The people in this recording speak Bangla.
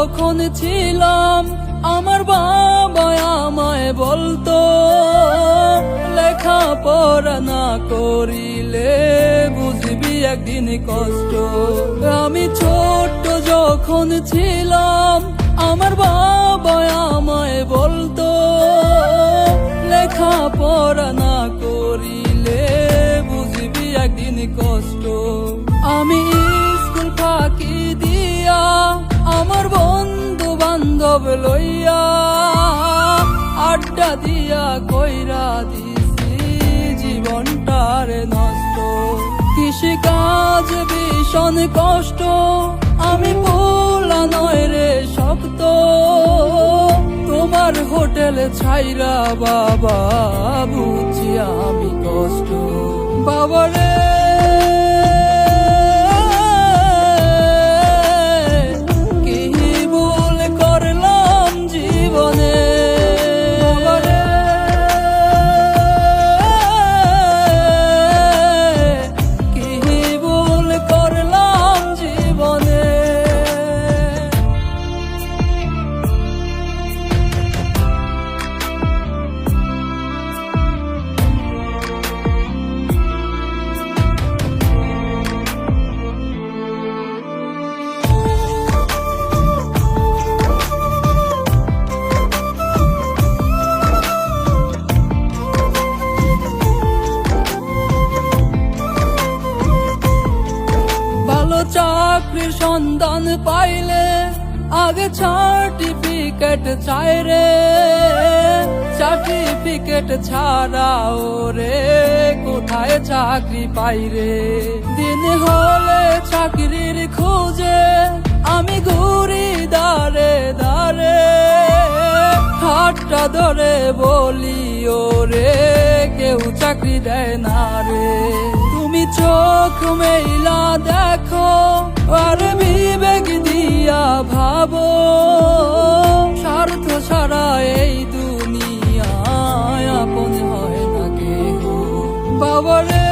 ছিলাম, আমার বাবা আমায় বলতো লেখা পড়া না করিলে বুঝবি একদিন কষ্ট। আমি ছোট্ট যখন ছিলাম, আমার বাবা আমায় বলতো লেখা পড়া না করিলে বুঝবি একদিন কষ্ট। আমি স্কুল ফাঁকি বান্ধব লইয়া আড্ডা দিয়া কইরা দিছি, জীবনটার নষ্ট। কৃষি কাজ ভীষণ কষ্ট, আমি পোলা নয় রে শক্ত। তোমার হোটেল ছাইরা বাবা বুঝছি আমি কষ্ট। বাবা রে চাকরির সন্ধান পাইলে আগে সার্টিফিকেট চাই রে। সার্টিফিকেট ছাড়াও রে কোথায় চাকরি পাই রে? দিন হলে চাকরির খোঁজে আমি ঘুরি দাঁড়ে দাঁড়ে হাতটা ধরে বলি ও রে কেউ চাকরি দেয় না রে। চোখ মেলা দেখো, আর বিবেক দিয়া ভাবো, স্বার্থ ছাড়া এই দুনিয়ায় আপন হয় না কেহ। বাবারে